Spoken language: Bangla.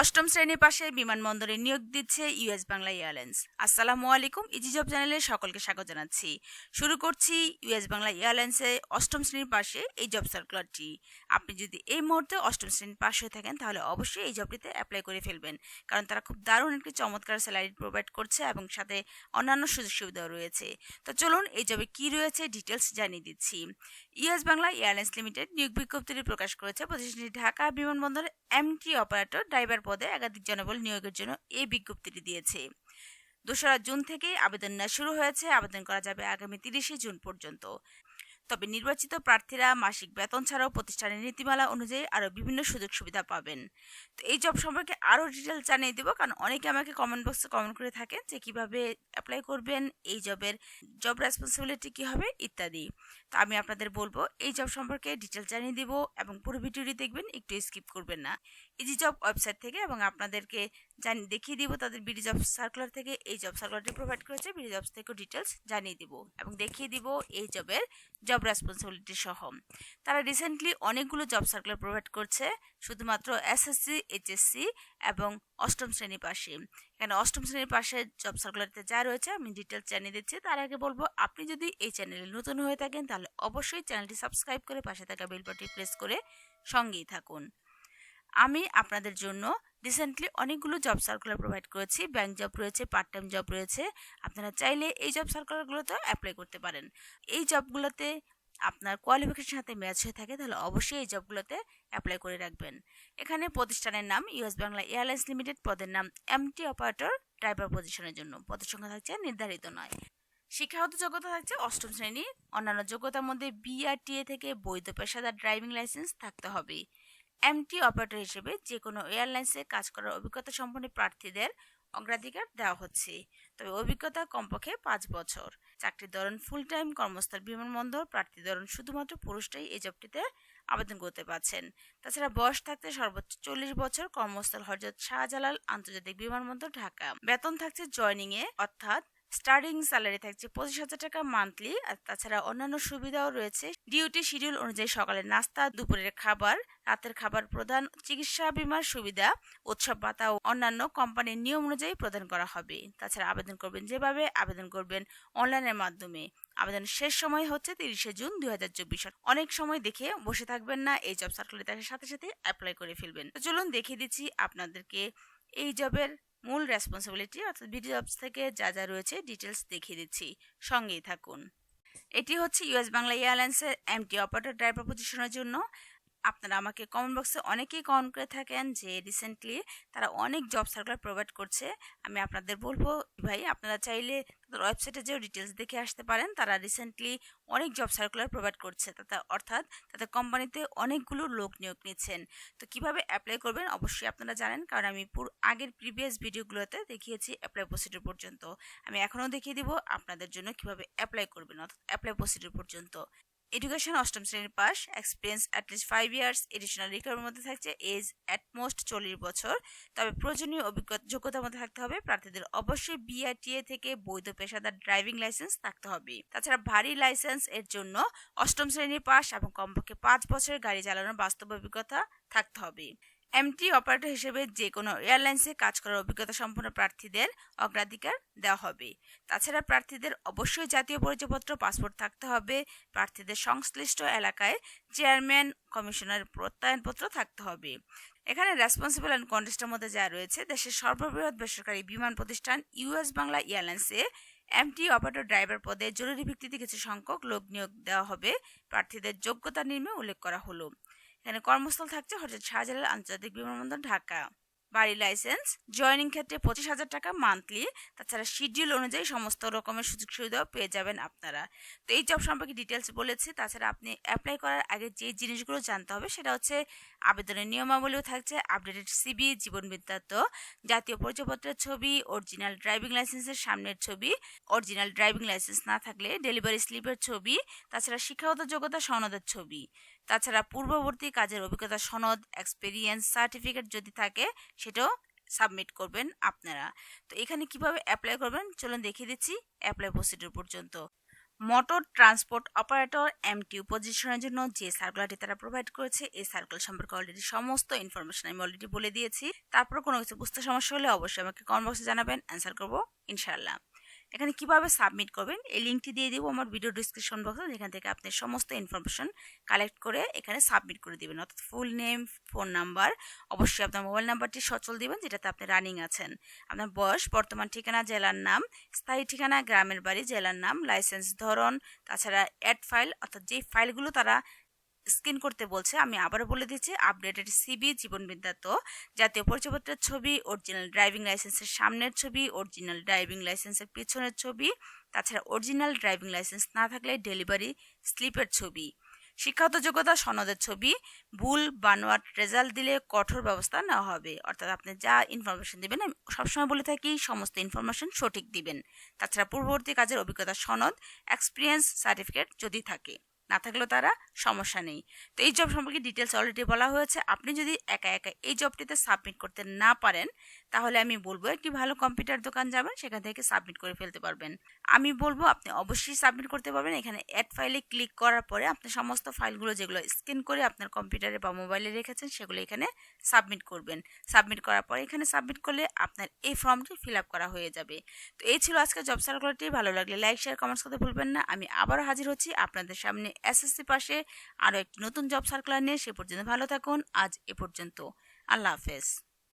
অষ্টম শ্রেণির পাশে বিমানবন্দরে নিয়োগ দিচ্ছে ইউএস বাংলা এয়ারলাইন্স। আসসালামু আলাইকুম ইজি জব চ্যানেলে সকলকে স্বাগত জানাচ্ছি। শুরু করছি ইউএস বাংলা এয়ারলাইন্সে অষ্টম শ্রেণির পাশে এই জব সার্কুলারটি। আপনি যদি এই মুহূর্তে অষ্টম শ্রেণির পাশ হয়ে থাকেন, তাহলে অবশ্যই এই জবটিতে অ্যাপ্লাই করে ফেলবেন। কারণ তারা খুব দারুণ একটি চমৎকার স্যালারি প্রোভাইড করছে এবং সাথে অন্যান্য সুযোগ সুবিধাও রয়েছে। তো চলুন এই জবে কি রয়েছে ডিটেলস জানিয়ে দিচ্ছি। ইউএস বাংলা এয়ারলাইন্স লিমিটেড নিয়োগ বিজ্ঞপ্তিটি প্রকাশ করেছে প্রতিষ্ঠানটি ঢাকা বিমানবন্দরে এমটি অপারেটর, ড্রাইভার পদে একাধিক জনবল নিয়োগের জন্য এই বিজ্ঞপ্তিটি দিয়েছে। দোসরা জুন থেকে আবেদন নেওয়া শুরু হয়েছে। আবেদন করা যাবে আগামী তিরিশে জুন পর্যন্ত। তবে নির্বাচিত প্রার্থীরা মাসিক বেতন ছাড়াও প্রতিষ্ঠানের নীতিমালা অনুযায়ী আরও বিভিন্ন সুযোগ সুবিধা পাবেন। তো এই জব সম্পর্কে আরও ডিটেল জানিয়ে দেবো, কারণ অনেকে আমাকে কমেন্ট বক্সে কমেন্ট করে থাকেন যে কীভাবে অ্যাপ্লাই করবেন, এই জবের জব রেসপন্সিবিলিটি কী হবে, ইত্যাদি। তো আমি আপনাদের বলব, এই জব সম্পর্কে ডিটেল জানিয়ে দিব এবং পুরো ভিডিওটি দেখবেন, একটু স্কিপ করবেন না। ইজি জব ওয়েবসাইট থেকে এবং আপনাদেরকে জানি, দেখিয়ে দিব তাদের বিডি জব সার্কুলার থেকে। এই জব সার্কুলারটি প্রোভাইড করেছে বিডি জবস থেকেও ডিটেলস জানিয়ে দিব এবং দেখিয়ে দিব এই জবের জব রেসপন্সিবিলিটি সহ। তারা রিসেন্টলি অনেকগুলো জব সার্কুলার প্রোভাইড করছে, শুধুমাত্র এসএসসি এইচএসসি এবং অষ্টম শ্রেণি পাশে। এখানে অষ্টম শ্রেণির পাশে জব সার্কুলারতে যা রয়েছে আমি ডিটেলস জানিয়ে দিচ্ছি। তার আগে বলব, আপনি যদি এই চ্যানেলে নতুন হয়ে থাকেন, তাহলে অবশ্যই চ্যানেলটি সাবস্ক্রাইব করে পাশে থাকা বেল বাটন প্রেস করে সঙ্গেই থাকুন। আমি আপনাদের জন্য রিসেন্টলি অনেকগুলো জব সার্কুলার প্রোভাইড করেছি। ব্যাংক জব রয়েছে পার্ট টাইম জব রয়েছে। আপনারা চাইলে এই জব সার্কুলারগুলোতেও অ্যাপ্লাই করতে পারেন। এই জবগুলোতে আপনার কোয়ালিফিকেশন সাথে ম্যাচ হয়ে থাকে, তাহলে অবশ্যই এই জবগুলোতে অ্যাপ্লাই করে রাখবেন। এখানে প্রতিষ্ঠানের নাম ইউএস বাংলা এয়ারলাইন্স লিমিটেড পদের নাম এমটি অপারেটর ড্রাইভার পজিশনের জন্য। পদের সংখ্যা থাকছে নির্ধারিত নয়। শিক্ষাগত যোগ্যতা থাকছে অষ্টম শ্রেণি। অন্যান্য যোগ্যতার মধ্যে বিআরটিএ থেকে বৈধ পেশাদার ড্রাইভিং লাইসেন্স থাকতে হবে। এমটি অপারেটর হিসেবে যে কোনো এয়ারলাইন্সে কাজ করার অভিজ্ঞতা সম্পন্ন প্রার্থীদের অগ্রাধিকার দেওয়া হচ্ছে। তবে অভিজ্ঞতা কমপক্ষে পাঁচ বছর। চাকরির ধরন ফুল টাইম কর্মস্থল, বিমানবন্দর, প্রার্থী ধরন শুধুমাত্র পুরুষরাই এই জবটিতে আবেদন করতে পারছেন। তাছাড়া বয়স থাকতে সর্বোচ্চ চল্লিশ বছর, কর্মস্থল হজরত শাহজালাল আন্তর্জাতিক বিমানবন্দর, ঢাকা। বেতন থাকছে জয়নিং এ অর্থাৎ স্টার্টিং স্যালারি থাকছে পঁচিশ হাজার টাকা মান্থলি আর তাছাড়া অন্যান্য সুবিধাও রয়েছে। ডিউটি শিডিউল অনুযায়ী সকালের নাস্তা, দুপুরের খাবার, রাতের খাবার প্রদান, চিকিৎসা বিমার সুবিধা, উৎসব ভাতা ও অন্যান্য কোম্পানির নিয়ম অনুযায়ী প্রদান করা হবে। তাছাড়া আবেদন করবেন যেভাবে আবেদন করবেন অনলাইনের মাধ্যমে। আবেদন শেষ সময় হচ্ছে তিরিশে জুন দুই হাজার চব্বিশ অনেক সময় দেখে বসে থাকবেন না, এই জব সার্কুলার দেখার সাথে সাথে অ্যাপ্লাই করে ফেলবেন। চলুন দেখিয়ে দিচ্ছি আপনাদেরকে এই জবের মূল রেসপন্সিবিলিটি অর্থাৎ বিডি জবস থেকে যা যা রয়েছে ডিটেলস দেখিয়ে দিচ্ছি। সঙ্গেই থাকুন। এটি হচ্ছে ইউএস বাংলা এয়ারলাইন্সের এমটি অপারেটর ড্রাইভার পজিশনের জন্য। আপনারা আমাকে কমেন্ট বক্সে অনেকেই কমেন্ট করে থাকেন যে রিসেন্টলি তারা অনেক জব সার্কুলার প্রোভাইড করছে। আমি আপনাদের বলব, ভাই, আপনারা চাইলে তাদের ওয়েবসাইটে যেও ডিটেলস দেখে আসতে পারেন। তারা রিসেন্টলি অনেক জব সার্কুলার প্রোভাইড করছে। তাতে অর্থাৎ তাদের কোম্পানিতে অনেকগুলো লোক নিয়োগ নিচ্ছেন তো কীভাবে অ্যাপ্লাই করবেন অবশ্যই আপনারা জানেন, কারণ আমি পুরো, আগের প্রিভিয়াস ভিডিওগুলোতে দেখিয়েছি অ্যাপ্লাই প্রসিডিউর পর্যন্ত। আমি এখনও দেখিয়ে দিব আপনাদের জন্য কীভাবে অ্যাপ্লাই করবেন, অর্থাৎ অ্যাপ্লাই প্রসিডিউর পর্যন্ত। এডুকেশন অষ্টম শ্রেণির pass experience at least five years additional requirement মধ্যে থাকছে এজ অ্যাটমোস্ট চল্লিশ বছর। তবে প্রয়োজনীয় অভিজ্ঞতা, যোগ্যতার মধ্যে থাকতে হবে। প্রার্থীদের অবশ্যই বিআরটিএ থেকে বৈধ পেশাদার ড্রাইভিং লাইসেন্স থাকতে হবে। তাছাড়া ভারী লাইসেন্স এর জন্য অষ্টম শ্রেণির পাস এবং কমপক্ষে পাঁচ বছরের গাড়ি চালানোর বাস্তব অভিজ্ঞতা থাকতে হবে। এমটি অপারেটর হিসেবে যে কোনো এয়ারলাইন্সে কাজ করার অভিজ্ঞতা সম্পন্ন প্রার্থীদের অগ্রাধিকার দেওয়া হবে। তাছাড়া প্রার্থীদের অবশ্যই জাতীয় পরিচয়পত্র, পাসপোর্ট থাকতে হবে, প্রার্থীদের সংশ্লিষ্ট এলাকায় চেয়ারম্যান, কমিশনার প্রত্যয়নপত্র থাকতে হবে। এখানে রেসপন্সিবল অ্যান্ড কন্টেস্টের মধ্যে যা রয়েছে, দেশের সর্ববৃহৎ বেসরকারি বিমান প্রতিষ্ঠান ইউএস বাংলা এয়ারলাইন্সে এমটি অপারেটর ড্রাইভার পদে জরুরি ভিত্তিতে কিছু সংখ্যক লোক নিয়োগ দেওয়া হবে। প্রার্থীদের যোগ্যতা নির্মে উল্লেখ করা হলো। এখানে কর্মস্থল থাকছে হজরত শাহজালাল আন্তর্জাতিক বিমানবন্দর, ঢাকা। বাড়ি লাইসেন্স জয়নিং ক্ষেত্রে পঁচিশ হাজার টাকা মান্থলি তাছাড়া শিডিউল অনুযায়ী সমস্ত রকমের সুযোগ সুবিধাও পেয়ে যাবেন আপনারা। তো এই জব সম্পর্কে ডিটেলস বলেছি, তাছাড়া আপনি অ্যাপ্লাই করার আগে যে জিনিসগুলো জানতে হবে সেটা হচ্ছে আবেদনের নিয়মাবলীও থাকছে আপডেটেড সিবি জীবন বৃত্তান্ত জাতীয় পরিচয়পত্রের ছবি অরিজিনাল ড্রাইভিং লাইসেন্সের সামনের ছবি অরিজিনাল ড্রাইভিং লাইসেন্স না থাকলে ডেলিভারি স্লিপের ছবি, তাছাড়া শিক্ষাগত যোগ্যতা সনদের ছবি। তাছাড়া পূর্ববর্তী কাজের অভিজ্ঞতা সনদ এক্সপিরিয়েন্স সার্টিফিকেট যদি থাকে, সেটাও সাবমিট করবেন আপনারা। তো এখানে কীভাবে অ্যাপ্লাই করবেন? চলুন দেখিয়ে দিচ্ছি অ্যাপ্লাই প্রসিডিউর পর্যন্ত। মোটর ট্রান্সপোর্ট অপারেটর এমটিউ পজিশনের জন্য যে সার্কুলারটি তারা প্রোভাইড করেছে, এই সার্কুলার সম্পর্কে অলরেডি সমস্ত ইনফরমেশন আমি অলরেডি বলে দিয়েছি। তারপর কোনো কিছু বুঝতে সমস্যা হলে অবশ্যই আমাকে কমেন্ট বক্সে জানাবেন অ্যান্সার করব, ইনশাআল্লাহ। এখানে কীভাবে সাবমিট করবেন, এই লিঙ্কটি দিয়ে দিব আমার ভিডিও ডিসক্রিপশন বক্সে যেখান থেকে আপনি সমস্ত ইনফরমেশন কালেক্ট করে এখানে সাবমিট করে দিবেন। অর্থাৎ ফুল নেম ফোন নাম্বার অবশ্যই আপনার মোবাইল নাম্বারটি সচল দিবেন, যেটাতে আপনি রানিং আছেন। আপনার বয়স, বর্তমান ঠিকানা, জেলার নাম, স্থায়ী ঠিকানা, গ্রামের বাড়ি, জেলার নাম লাইসেন্স ধরন, তাছাড়া অ্যাড ফাইল অর্থাৎ যে ফাইলগুলো তারা স্ক্রিন করতে বলছে, আমি আবারও বলে দিচ্ছি আপডেটেড সিবি জীবন বিদ্যাত জাতীয় পরিচয়পত্রের ছবি অরিজিনাল ড্রাইভিং লাইসেন্সের সামনের ছবি অরিজিনাল ড্রাইভিং লাইসেন্সের পিছনের ছবি, তাছাড়া অরিজিনাল ড্রাইভিং লাইসেন্স না থাকলে ডেলিভারি স্লিপের ছবি। শিক্ষাগত যোগ্যতা সনদের ছবি, ভুল বানোয়াট রেজাল্ট দিলে কঠোর ব্যবস্থা নেওয়া হবে। অর্থাৎ আপনি যা ইনফরমেশন দিবেন, আমি সবসময় বলে থাকি, সমস্ত ইনফরমেশন সঠিক দিবেন। তাছাড়া পূর্ববর্তী কাজের অভিজ্ঞতা সনদ এক্সপিরিয়েন্স সার্টিফিকেট যদি থাকে। না থাকলেও তারা সমস্যা নেই। তো এই জব সম্পর্কে ডিটেলস অলরেডি বলা হয়েছে। আপনি যদি একা একা এই জবটিতে সাবমিট করতে না পারেন তাহলে আমি বলব, একটি ভালো কম্পিউটার দোকান যাবেন, সেখান থেকে সাবমিট করে ফেলতে পারবেন। আমি বলব, আপনি অবশ্যই সাবমিট করতে পারবেন। এখানে অ্যাড ফাইলে ক্লিক করার পরে আপনি সমস্ত ফাইলগুলো যেগুলো স্ক্যান করে আপনার কম্পিউটারে বা মোবাইলে রেখেছেন, সেগুলো এখানে সাবমিট করবেন। সাবমিট করার পরে এখানে সাবমিট করলে আপনার এই ফর্মটি ফিল আপ করা হয়ে যাবে। তো এই ছিল আজকে জব সার্কুলারটি ভালো লাগলে লাইক শেয়ার কমেন্টস করতে ভুলবেন না। আমি আবারও হাজির হচ্ছি আপনাদের সামনে এসএসসি পাশে। আরও একটি নতুন জব সার্কুলার নিয়ে। সে পর্যন্ত ভালো থাকুন। আজ এ পর্যন্ত। আল্লাহ হাফেজ।